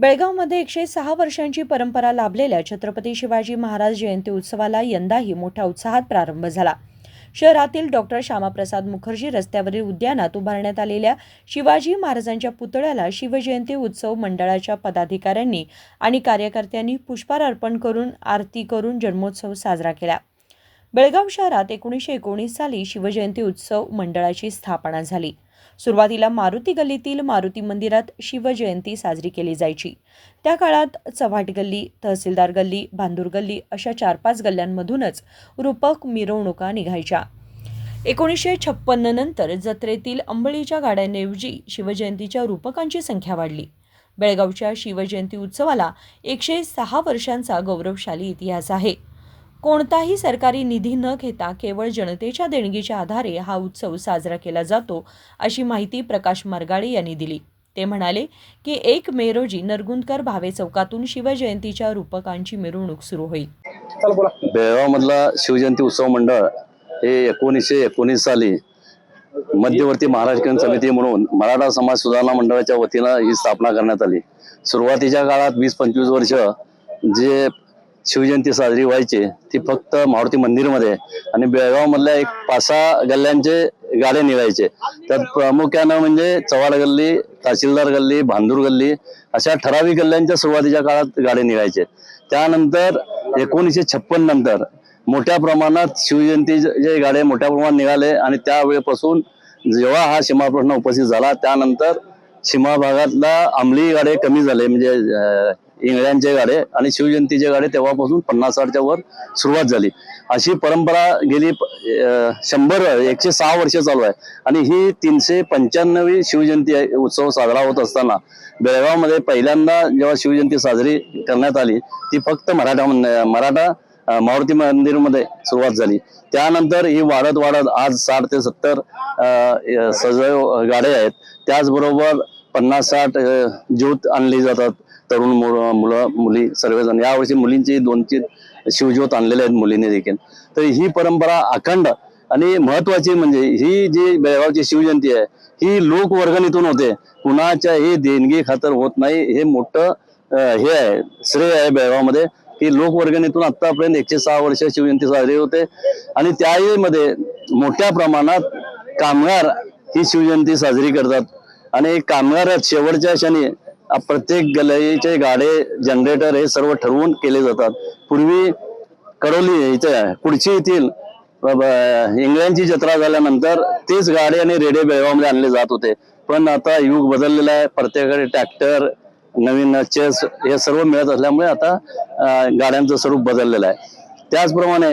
बेळगावमध्ये एकशे सहा वर्षांची परंपरा लाभलेल्या छत्रपती शिवाजी महाराज जयंती उत्सवाला यंदाही मोठ्या उत्साहात प्रारंभ झाला. शहरातील डॉक्टर श्यामाप्रसाद मुखर्जी रस्त्यावरील उद्यानात उभारण्यात आलेल्या शिवाजी महाराजांच्या पुतळ्याला शिवजयंती उत्सव मंडळाच्या पदाधिकाऱ्यांनी आणि कार्यकर्त्यांनी पुष्पार अर्पण करून आरती करून जन्मोत्सव साजरा केला. बेळगाव शहरात एकोणीसशे एकोणीस साली शिवजयंती उत्सव मंडळाची स्थापना झाली. सुरुवातीला मारुती गल्लीतील मारुती मंदिरात शिवजयंती साजरी केली जायची. त्या काळात चव्हाट गल्ली तहसीलदार गल्ली बांधूर गल्ली अशा चार पाच गल्ल्यांमधूनच रूपक मिरवणुका निघायच्या. एकोणीसशे छप्पन्न नंतर जत्रेतील अंबळीच्या गाड्यांऐवजी शिवजयंतीच्या रूपकांची संख्या वाढली. बेळगावच्या शिवजयंती उत्सवाला एकशे सहा वर्षांचा गौरवशाली इतिहास आहे. कोणताही सरकारी निधी न घेता केवळ जनतेच्या देणगीच्या आधारे हा उत्सव साजरा केला जातो अशी माहिती प्रकाश मारगाळे यांनी दिली. ते म्हणाले की एक मे रोजी नरगुंदकर भावे चौकातून शिवजयंतीच्या रूपकांची मिरवणूक सुरू होईल. बेळगावमधला शिवजयंती उत्सव मंडळ हे एकोणीसशे एकोणीस साली मध्यवर्ती महाराष्ट्रीयन समिती म्हणून मराठा समाज सुधारणा मंडळाच्या वतीनं ही स्थापना करण्यात आली. सुरुवातीच्या काळात वीस पंचवीस वर्ष जे शिवजयंती साजरी व्हायची ती फक्त मारुती मंदिरमध्ये आणि बेळगावमधल्या एक पाच सहा गल्ल्यांचे गाडे निघायचे. त्यात प्रामुख्यानं म्हणजे चव्हाड गल्ली तहसीलदार गल्ली भांदूर गल्ली अशा ठराविक गल्ल्यांच्या सुरुवातीच्या काळात गाडे निघायचे. त्यानंतर एकोणीसशे छप्पन नंतर मोठ्या प्रमाणात शिवजयंती जे गाडे मोठ्या प्रमाणात निघाले आणि त्यावेळेपासून जेव्हा हा सीमा प्रश्न उपस्थित झाला त्यानंतर सीमा भागातला अंमली गाडे कमी झाले. म्हणजे इंगळ्यांचे गाडे आणि शिवजयंतीचे गाडे तेव्हापासून पन्नास साठच्या वर सुरुवात झाली. अशी परंपरा गेली शंभर एकशे सहा वर्ष चालू आहे. आणि ही तीनशे पंच्याण्णवी शिवजयंती उत्सव साजरा होत असताना बेळगावमध्ये पहिल्यांदा जेव्हा शिवजयंती साजरी करण्यात आली ती फक्त मराठा मराठा मारुती मंदिरमध्ये सुरुवात झाली. त्यानंतर ही वाढत वाढत आज साठ ते सत्तर सजव गाड्या आहेत. त्याचबरोबर पन्नास साठ ज्योत आणली जातात. तरुण मुलं मुलं मुली सर्वजण. यावर्षी मुलींची दोनची शिवज्योत आणलेले आहेत मुलींनी देखील. तर ही परंपरा अखंड आणि महत्वाची म्हणजे ही जी बेळगावची शिवजयंती आहे ही लोकवर्गणीतून होते. कुणाच्या ही देणगी खातर होत नाही. हे मोठं हे आहे श्रेय आहे बेळगावमध्ये. की लोकवर्गणीतून आतापर्यंत एकशे सहा वर्ष शिवजयंती साजरी होते. आणि त्याही मध्ये मोठ्या प्रमाणात कामगार ही शिवजयंती साजरी करतात. आणि कामगार शेवटच्या क्षणी प्रत्येक गल्लीचे गाडे जनरेटर हे सर्व ठरवून केले जातात. पूर्वी कडोली इथे कुडची येथील इंग्लंडची जत्रा झाल्यानंतर तेच गाडे आणि रेडे बेळगावमध्ये आणले जात होते. पण आता युग बदललेला आहे प्रत्येकाकडे ट्रॅक्टर नवीन चेस हे सर्व मिळत असल्यामुळे आता गाड्यांचं स्वरूप बदललेलं आहे. त्याचप्रमाणे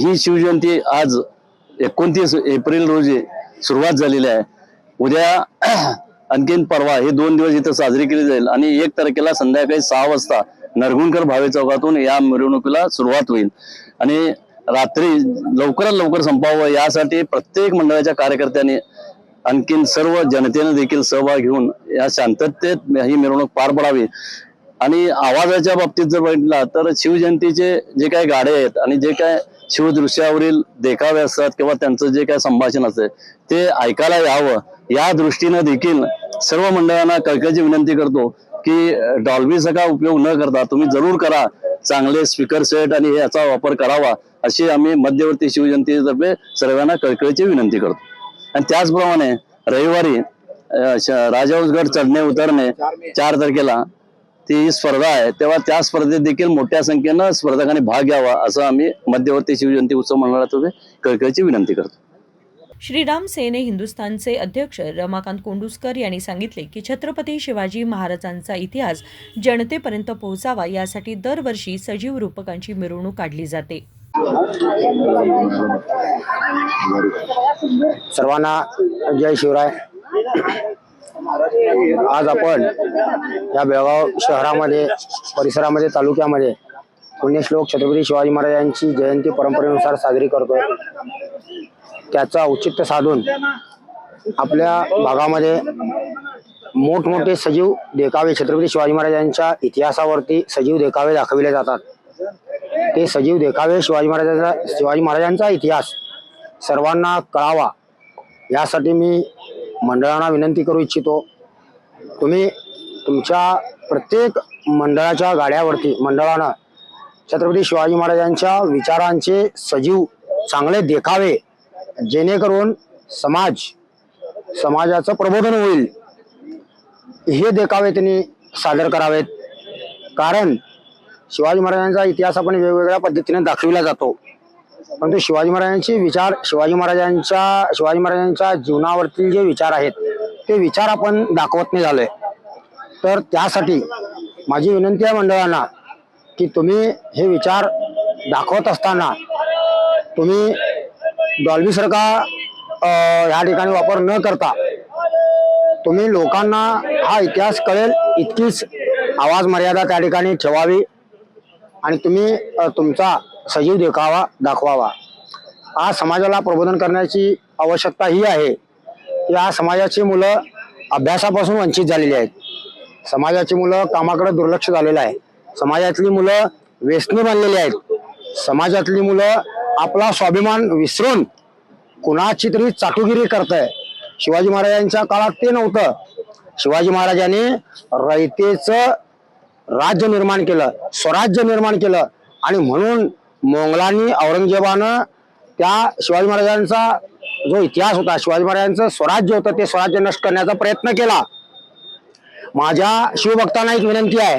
ही शिवजयंती आज एकोणतीस एप्रिल रोजी सुरुवात झालेली आहे. उद्या आणखीन परवा हे दोन दिवस इथं साजरी केली जाईल. आणि एक तारखेला संध्याकाळी सहा वाजता नरगुणकर भावे चौकातून या मिरवणुकीला सुरुवात होईल. आणि रात्री लवकरात लवकर संपावं यासाठी प्रत्येक मंडळाच्या कार्यकर्त्यांनी आणखीन सर्व जनतेने देखील सहभाग घेऊन या शांततेत ही मिरवणूक पार पडावी. आणि आवाजाच्या बाबतीत जर बघितला तर शिवजयंतीचे जे काही गाडे आहेत आणि जे काय शिवदृश्यावरील देखावे असतात किंवा त्यांचं जे काय संभाषण असतं ते ऐकायला यावं. या दृष्टीनं देखील सर्व मंडळांना कळकळीची विनंती करतो की डॉल्बीचा का उपयोग न करता तुम्ही जरूर करा. चांगले स्पीकर सेट आणि याचा वापर करावा अशी आम्ही मध्यवर्ती शिवजयंतीतर्फे सर्वांना कळकळीची विनंती करतो. आणि त्याचप्रमाणे रविवारी अं, राजाऊसगड चढणे उतरणे चार तारखेला ती स्पर्धा आहे तेव्हा त्या स्पर्धेत देखील मोठ्या संख्येनं स्पर्धकांनी भाग घ्यावा असं आम्ही मध्यवर्ती शिवजयंती उत्सव मंडळातर्फे कळकळीची विनंती करतो. श्रीराम सेने हिंदुस्थानचे अध्यक्ष रमाकांत कोंडुस्कर यांनी सांगितले की छत्रपती शिवाजी महाराजांचा इतिहास जनतेपर्यंत पोहोचावा यासाठी दरवर्षी सजीव रूपकांची मिरवणूक काढली जाते. सर्वांना जय शिवराय. आज आपण या बेळगाव शहरामध्ये परिसरामध्ये तालुक्यामध्ये पुण्यश्लोक छत्रपती शिवाजी महाराजांची जयंती परंपरेनुसार साजरी करतोय. त्याचा औचित्य साधून आपल्या भागामध्ये मोठमोठे सजीव देखावे छत्रपती शिवाजी महाराजांच्या इतिहासावरती सजीव देखावे दाखविले जातात. ते सजीव देखावे शिवाजी महाराजांचा शिवाजी महाराजांचा इतिहास सर्वांना कळावा यासाठी मी मंडळांना विनंती करू इच्छितो. तुम्ही तुमच्या प्रत्येक मंडळाच्या गाड्यावरती मंडळानं छत्रपती शिवाजी महाराजांच्या विचारांचे सजीव चांगले देखावे जेणेकरून समाज समाजाचं प्रबोधन होईल. हे देखावे त्यांनी सादर करावेत. कारण शिवाजी महाराजांचा इतिहास आपण वेगवेगळ्या पद्धतीने दाखविला जातो. परंतु शिवाजी महाराजांचे विचार शिवाजी महाराजांच्या शिवाजी महाराजांच्या जीवनावरतील जे विचार आहेत ते विचार आपण दाखवत नाही झालोय. तर त्यासाठी माझी विनंती आहे मंडळांना की तुम्ही हे विचार दाखवत असताना तुम्ही डॉल्बीसारखा सरका ह्या ठिकाणी वापर न करता तुम्ही लोकांना हा इतिहास कळेल इतकीच आवाज मर्यादा त्या ठिकाणी ठेवावी. आणि तुम्ही तुमचा सजीव देखावा दाखवावा. आज समाजाला प्रबोधन करण्याची आवश्यकता ही आहे. की आज समाजाची मुलं अभ्यासापासून वंचित झालेली आहेत. समाजाची मुलं कामाकडे दुर्लक्ष झालेलं आहे. समाजातली मुलं व्यसनी बनलेली आहेत. समाजातली मुलं आपला स्वाभिमान विसरून कुणाची तरी चाटुगिरी करत आहे शिवाजी महाराजांच्या काळात ते नव्हतं. शिवाजी महाराजांनी रयतेचं राज्य निर्माण केलं स्वराज्य निर्माण केलं आणि म्हणून मोंगलांनी औरंगजेबानं त्या शिवाजी महाराजांचा जो इतिहास होता शिवाजी महाराजांचं स्वराज्य होतं ते स्वराज्य नष्ट करण्याचा प्रयत्न केला. माझ्या शिवभक्तांना एक विनंती आहे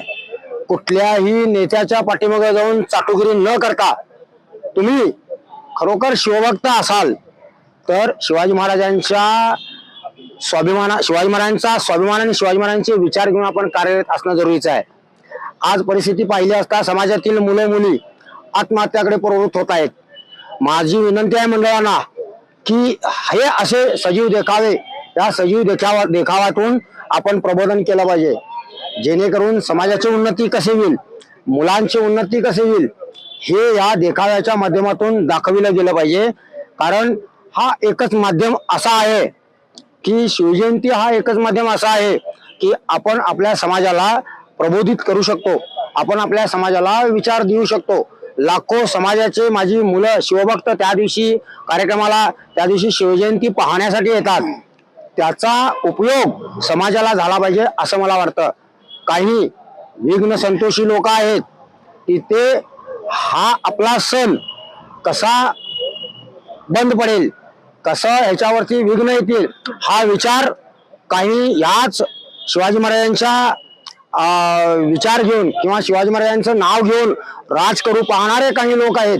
कुठल्याही नेत्याच्या पाठीमागे जाऊन चाटुगिरी न करता तुम्ही खरोखर शिवभक्त असाल तर शिवाजी महाराजांच्या स्वाभिमाना शिवाजी महाराजांचा स्वाभिमान आणि शिवाजी महाराजांचे विचार घेऊन आपण कार्यरत असणं जरुरीचं आहे. आज परिस्थिती पाहिली असता समाजातील मुले मुली आत्महत्याकडे प्रवृत्त होत आहेत. माझी विनंती आहे मंडळांना की हे असे सजीव देखावे या सजीव देखावा देखावातून आपण प्रबोधन केलं पाहिजे. जेणेकरून समाजाची उन्नती कशी होईल मुलांची उन्नती कशी होईल हे या देखाव्याच्या माध्यमातून दाखविलं गेलं पाहिजे. कारण हा एकच माध्यम असा आहे की शिवजयंती हा एकच माध्यम असा आहे की आपण आपल्या समाजाला प्रबोधित करू शकतो. आपण आपल्या समाजाला विचार देऊ शकतो. लाखो समाजाचे माझी मुलं शिवभक्त त्या दिवशी कार्यक्रमाला त्या दिवशी शिवजयंती पाहण्यासाठी येतात. त्याचा उपयोग समाजाला झाला पाहिजे असं मला वाटतं. काही विघ्न संतोषी लोक आहेत तिथे हा आपला सण कसा बंद पडेल कसं ह्याच्यावरती विघ्न येतील हा विचार काही याच शिवाजी महाराजांच्या विचार घेऊन किंवा शिवाजी महाराजांचं नाव घेऊन राज करू पाहणारे काही लोक आहेत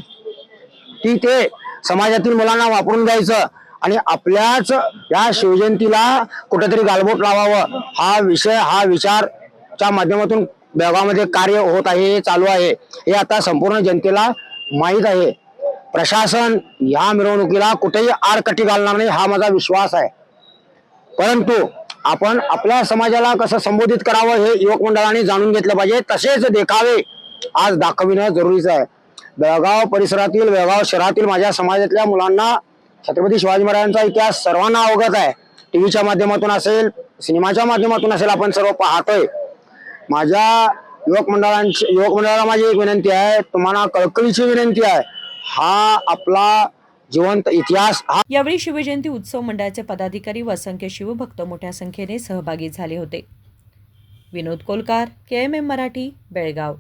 की ते समाजातील मुलांना वापरून द्यायचं आणि आपल्याच या शिवजयंतीला कुठेतरी गालबोट लावावं. हा विषय हा विचारच्या माध्यमातून बेळगावमध्ये कार्य होत आहे हे चालू आहे. हे आता संपूर्ण जनतेला माहीत आहे. प्रशासन या मिरवणुकीला कुठेही आडकटी घालणार नाही हा माझा विश्वास आहे. परंतु आपण आपल्या समाजाला कसं संबोधित करावं हे युवक मंडळाने जाणून घेतलं पाहिजे. तसेच देखावे आज दाखविणं जरुरीचं आहे. बेळगाव परिसरातील बेळगाव शहरातील माझ्या समाजातल्या मुलांना छत्रपती शिवाजी महाराजांचा इतिहास सर्वांना अवगत आहे. टीव्हीच्या माध्यमातून असेल सिनेमाच्या माध्यमातून असेल आपण सर्व पाहतोय. माझ्या युवक मंडळांची युवक मंडळाला माझी एक विनंती आहे तुम्हाला कळकळीची विनंती आहे. हा आपला जिवंत इतिहास हा यावेळी शिवजयंती उत्सव मंडळाचे पदाधिकारी व असंख्य शिवभक्त मोठ्या संख्येने सहभागी झाले होते. Vinod Kolkar K M M Marathi Belgaum.